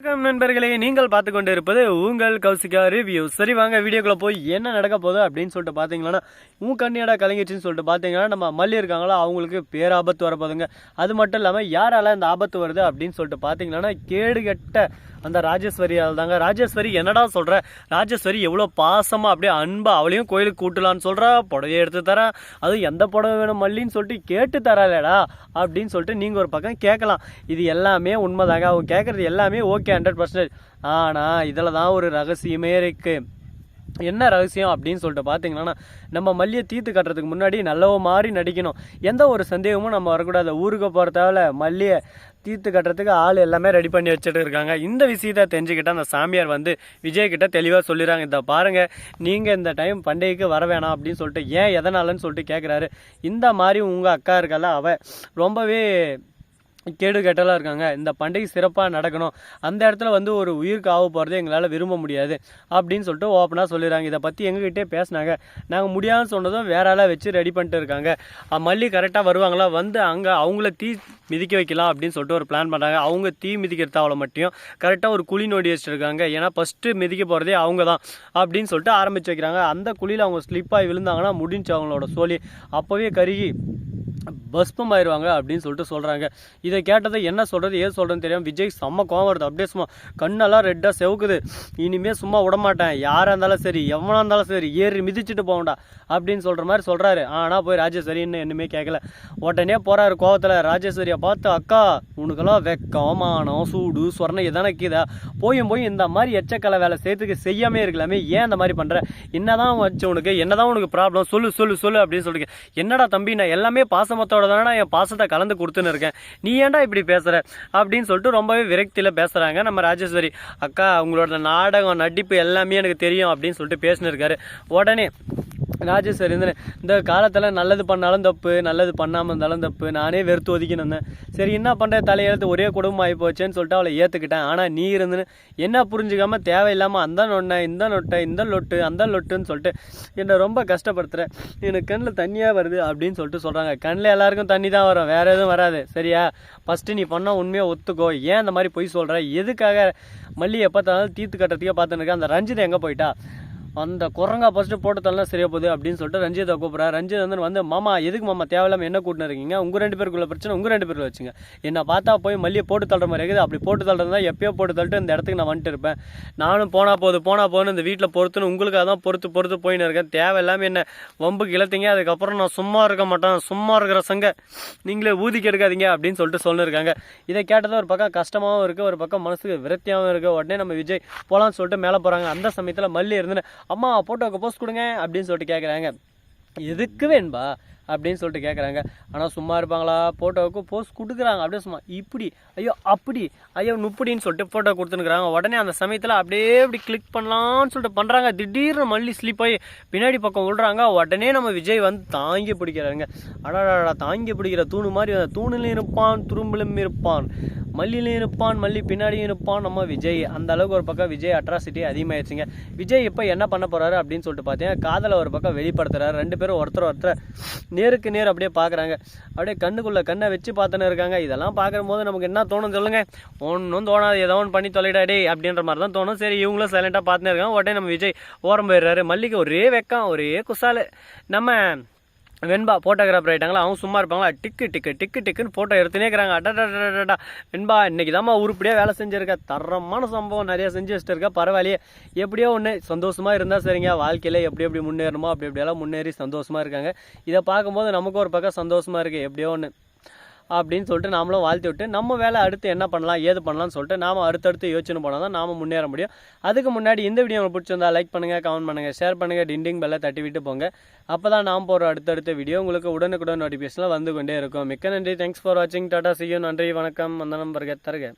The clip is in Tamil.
வணக்கம் நண்பர்களே நீங்கள் பார்த்து கொண்டு இருப்பது உங்கள் கௌசிகா ரிவ்யூ சரி வாங்க வீடியோக்குள்ளே போய் என்ன நடக்க போகுது அப்படின்னு சொல்லிட்டு பார்த்தீங்கன்னா உன் கண்ணியடா கலங்கிடுச்சின்னு சொல்லிட்டு பார்த்தீங்கன்னா நம்ம மல்லி இருக்காங்களா அவங்களுக்கு பேராபத்து வரப்போகுதுங்க. அது மட்டும் இல்லாமல் யாரால இந்த ஆபத்து வருது அப்படின்னு சொல்லிட்டு பார்த்தீங்கன்னா கேடுகட்ட அந்த ராஜேஸ்வரியால் தாங்க ராஜேஸ்வரி என்னடா சொல்கிற ராஜேஸ்வரி எவ்வளோ பாசமாக அப்படியே அன்பா அவளையும் கோயிலுக்கு கூட்டலான்னு சொல்கிறா புடவையை எடுத்து தரேன் அதுவும் எந்த புடவை வேணும் மல்லின்னு சொல்லிட்டு கேட்டு தராளேடா அப்படின்னு சொல்லிட்டு நீங்கள் ஒரு பக்கம் கேட்கலாம். இது எல்லாமே உண்மைதாங்க. அவங்க கேட்குறது எல்லாமே ஓகே ஹண்ட்ரட் பர்சன்டேஜ் ஆனால் இதில் தான் ஒரு ரகசியமே இருக்குது என்ன ரகசியம் அப்படின்னு சொல்லிட்டு பார்த்தீங்கன்னா நம்ம மல்லியை தீர்த்து கட்டுறதுக்கு முன்னாடி நல்லவ மாதிரி நடிக்கணும். எந்த ஒரு சந்தேகமும் நம்ம வரக்கூடாது. ஊருக்கு போகிறதால மல்லியை தீர்த்து கட்டுறதுக்கு ஆள் எல்லாமே ரெடி பண்ணி வச்சுட்டு இருக்காங்க. இந்த விஷயத்த தெரிஞ்சுக்கிட்ட அந்த சாமியார் வந்து விஜய்கிட்ட தெளிவாக சொல்லிடுறாங்க. இந்த பாருங்கள் நீங்கள் இந்த டைம் பண்டிகைக்கு வர வேணாம் அப்படின்னு சொல்லிட்டு ஏன் எதனாலன்னு சொல்லிட்டு கேட்குறாரு இந்த மாதிரி உங்கள் அக்கா இருக்கல அவ ரொம்பவே கேடு கெட்டலாம் இருக்காங்க. இந்த பண்டிகை சிறப்பாக நடக்கணும். அந்த இடத்துல வந்து ஒரு உயிருக்கு ஆக போகிறது எங்களால் விரும்ப முடியாது. அப்படின்னு சொல்லிட்டு ஓப்பனாக சொல்லிடுறாங்க. இதை பற்றி எங்ககிட்டே பேசினாங்க. நாங்கள் முடியாதுன்னு சொன்னதும் வேற ஆளாக வச்சு ரெடி பண்ணிட்டு இருக்காங்க. மல்லி கரெக்டாக வருவாங்களா? வந்து அங்கே அவங்கள தீ மிதிக்க வைக்கலாம் அப்படின்னு சொல்லிட்டு ஒரு பிளான் பண்ணுறாங்க அவங்க தீ மிதிக்கிறது அவ்வளோ மட்டும் கரெக்டாக ஒரு குழி நோடி வச்சுருக்காங்க ஏன்னா ஃபஸ்ட்டு மிதிக்க போகிறதே அவங்க தான் அப்படின்னு சொல்லிட்டு ஆரம்பிச்சு வைக்கிறாங்க. அந்த குழியில் அவங்க ஸ்லிப்பாகி விழுந்தாங்கன்னா முடிஞ்சு அவங்களோட சோழி. அப்போவே கருகி பஸ்பம் ஆயிடுவாங்க அப்படின்னு சொல்லிட்டு சொல்கிறாங்க இதை கேட்டதை என்ன சொல்கிறது ஏது சொல்கிறதுன்னு தெரியாமல் விஜய் செம்ம கோவம் வருது. அப்படியே சும்மா கண்ணெல்லாம் ரெட்டாக செவுக்குது. இனிமேல் சும்மா விட மாட்டேன். யாராக இருந்தாலும் சரி எவனாக இருந்தாலும் சரி ஏறி மிதிச்சுட்டு போகண்டா அப்படின்னு சொல்கிற மாதிரி சொல்கிறாரு ஆனால் போய் ராஜேஸ்வரின்னு என்னமே கேட்கல உடனே போகிறாரு கோவத்தில். ராஜேஸ்வரியை பார்த்து அக்கா உனக்கெல்லாம் வெக்கம் மானம் சூடு சொர்ணம் எதானே கீதா போயும் போய் இந்த மாதிரி எச்சக்கலை வேலை செய்யறதுக்கு செய்யாமே இருக்கலாமே. ஏன் இந்த மாதிரி பண்ணுற என்னதான் வச்சு உனக்கு என்னதான் உனக்கு ப்ராப்ளம் சொல்லு சொல்லு சொல்லு அப்படின்னு சொல்லிட்டு. என்னடா தம்பி நான் எல்லாமே பாஸ் பாசமத்தோட தானே என் பாசத்தை கலந்து கொடுத்துன்னு இருக்கேன். நீ ஏன்டா இப்படி பேசுற? அப்படின்னு சொல்லிட்டு ரொம்பவே விரக்தியில் பேசுகிறாங்க நம்ம ராஜேஸ்வரி. அக்கா உங்களோட நாடகம் நடிப்பு எல்லாமே எனக்கு தெரியும் அப்படின்னு சொல்லிட்டு பேசினிருக்காரு உடனே ராஜேஸ்வரி வந்து இந்த காலத்தில் நல்லது பண்ணாலும் தப்பு நல்லது பண்ணாமல் இருந்தாலும் தப்பு நானே வெறுத்து ஒதுக்கின்னு சரி என்ன பண்ணுற தலையெழுத்து ஒரே குடும்பம் ஆகி போச்சேன்னு சொல்லிட்டு அவளை ஏற்றுக்கிட்டேன் ஆனால் நீ இருந்துன்னு என்ன புரிஞ்சுக்காம தேவையில்லாமல் அந்த நொண்ணை இந்த நொட்டை இந்த லொட்டு அந்த லொட்டுன்னு சொல்லிட்டு என்னை ரொம்ப கஷ்டப்படுத்துகிறேன் எனக்கு கண்ணில் தண்ணியாக வருது அப்படின்னு சொல்லிட்டு சொல்கிறாங்க கண்ணில் எல்லாருக்கும் தண்ணி தான் வரும். வேறு எதுவும் வராது. சரியா? ஃபஸ்ட்டு நீ பண்ண உண்மையாக ஒத்துக்கோ. ஏன் அந்த மாதிரி பொய் சொல்கிற எதுக்காக மல்லி எப்போ தந்தாலும் தீர்த்து கட்டுறதுக்கே பார்த்துன்னு இருக்கேன் அந்த ரஞ்சித் எங்கே போயிட்டா? அந்த குரங்கா ஃபஸ்ட்டு போட்டு தரலாம் சரியா போகுது அப்படின்னு சொல்லிட்டு ரஞ்சித்தை கூப்பிட்றா ரஞ்சித் வந்து வந்து மாமா எதுக்கு மாமா தேவையில்லாம என்ன கூட்டினு இருக்கீங்க? உங்கள் ரெண்டு பேருக்குள்ள பிரச்சனை உங்கள் ரெண்டு பேருக்குள்ள வச்சுங்க. என்ன பார்த்தா போய் மல்லியை போட்டு தள்ளுற மாதிரி இருக்குது. அப்படி போட்டு தள்ளுறதா எப்பயோ போட்டு தள்ளிட்டு இந்த இடத்துக்கு நான் வந்துட்டு இருப்பேன். நானும் போனால் போகுது போனால் போகுது இந்த வீட்டில் பொறுத்துன்னு உங்களுக்காக தான் பொறுத்து பொறுத்து போயின்னு இருக்கேன். தேவையில்லாமல் என்ன வம்புக்கு இழுத்தீங்க அதுக்கப்புறம் நான் சும்மா இருக்க மாட்டேன். சும்மா இருக்கிற சங்க. நீங்களே ஊதி எடுக்காதீங்க அப்படின்னு சொல்லிட்டு சொல்லியிருக்காங்க இதை கேட்டதும் ஒரு பக்கம் கஷ்டமாகவும் இருக்குது ஒரு பக்கம் மனசுக்கு விரக்தியாகவும் இருக்குது உடனே நம்ம விஜய் போகலான்னு சொல்லிட்டு மேலே போகிறாங்க அந்த சமயத்தில் மல்லி இருந்துன்னு அம்மா போட்டோக்கு போஸ்ட் கொடுங்க அப்படின்னு சொல்லிட்டு கேட்குறாங்க எதுக்கு வேண்பா அப்படின்னு சொல்லிட்டு கேட்குறாங்க ஆனால் சும்மா இருப்பாங்களா ஃபோட்டோவுக்கு போஸ்ட் கொடுக்குறாங்க அப்படியே சும்மா இப்படி ஐயோ அப்படி ஐயோ நுப்படின்னு சொல்லிட்டு ஃபோட்டோ கொடுத்துருக்குறாங்க உடனே அந்த சமயத்தில் அப்படியே இப்படி கிளிக் பண்ணலாம்னு சொல்லிட்டு பண்ணுறாங்க திடீர்னு மல்லி ஸ்லிப் ஆகி பின்னாடி பக்கம் விழுறாங்க உடனே நம்ம விஜய் வந்து தாங்கி பிடிக்கிறாங்க அடாடா தாங்கி பிடிக்கிற தூணு மாதிரி அந்த தூணிலும் இருப்பான் துரும்பிலும் இருப்பான் மல்லிலையும் இருப்பான் மல்லி பின்னாடியும் இருப்பான். நம்ம விஜய் அந்த அளவுக்கு ஒரு பக்கம் விஜய் அட்ராசிட்டி அதிகமாகிடுச்சுங்க விஜய் இப்போ என்ன பண்ண போறாரு அப்படின்னு சொல்லிட்டு பார்த்தீங்கன்னா காதலை ஒரு பக்கம் வெளிப்படுத்துறாரு. ரெண்டு பேரும் ஒருத்தர் ஒருத்தர் நேருக்கு நேர் அப்படியே பார்க்குறாங்க அப்படியே கண்ணுக்குள்ள கண்ணை வச்சு பார்த்துன்னு இருக்காங்க. இதெல்லாம் பார்க்கும்போது நமக்கு என்ன தோணும் சொல்லுங்க. ஒன்றும் தோணாது. ஏதோ ஒன்று பண்ணி தொலைடா அப்படின்ற மாதிரி தான் தோணும். சரி இவங்களும் சைலண்டாக பார்த்துன்னு இருக்காங்க. உடனே நம்ம விஜய் ஓரம் போயிடுறாரு. மல்லிக்கு ஒரே வெக்கம் ஒரே குசாலு. நம்ம வெண்பா ஃபோட்டோகிராஃபர் ஆகிட்டாங்களா அவங்க சும்மா இருப்பாங்களா? டிக்கு டிக்கு டிக்கு டிக்குன்னு ஃபோட்டோ எடுத்துனே இருக்கிறாங்க. அடடா வெண்பா இன்னைக்கு தாம்மா உருப்படியாக வேலை செஞ்சுருக்க. தரமான சம்பவம் நிறையா செஞ்சு வச்சுட்டு இருக்கா பரவாயில்லையே. எப்படியோ ஒன்று சந்தோஷமாக இருந்தால் சரிங்க. வாழ்க்கையில் எப்படி எப்படி முன்னேறணுமோ அப்படி எப்படியெல்லாம் முன்னேறி சந்தோஷமாக இருக்காங்க. இதை பார்க்கும்போது நமக்கு ஒரு பக்கம் சந்தோஷமாக இருக்குது எப்படியோ ஒன்று அப்படின்னு சொல்லிட்டு நாமளும் வாழ்த்து விட்டு நம்ம வேலை அடுத்து என்ன பண்ணலாம் ஏது பண்ணலாம்னு சொல்லிட்டு நாம் அடுத்தடுத்து யோசனை போனால் தான் நாம் முன்னேற முடியும். அதுக்கு முன்னாடி இந்த வீடியோ உங்களுக்கு பிடிச்சிருந்தா லைக் பண்ணுங்கள் கமெண்ட் பண்ணுங்கள் ஷேர் பண்ணுங்கள் டிண்டிங் பெல்லை தட்டி விட்டு போங்க. அப்போ தான் நாம் போகிற அடுத்தடுத்த வீடியோ உங்களுக்கு உடனுக்குடன் நோட்டிஃபிகேஷனில் வந்து கொண்டே இருக்கும். மிக்க நன்றி. தேங்க்ஸ் ஃபார் வாட்சிங் டாடா சியூ நன்றி வணக்கம். வந்த நம்பருக்கு தருக.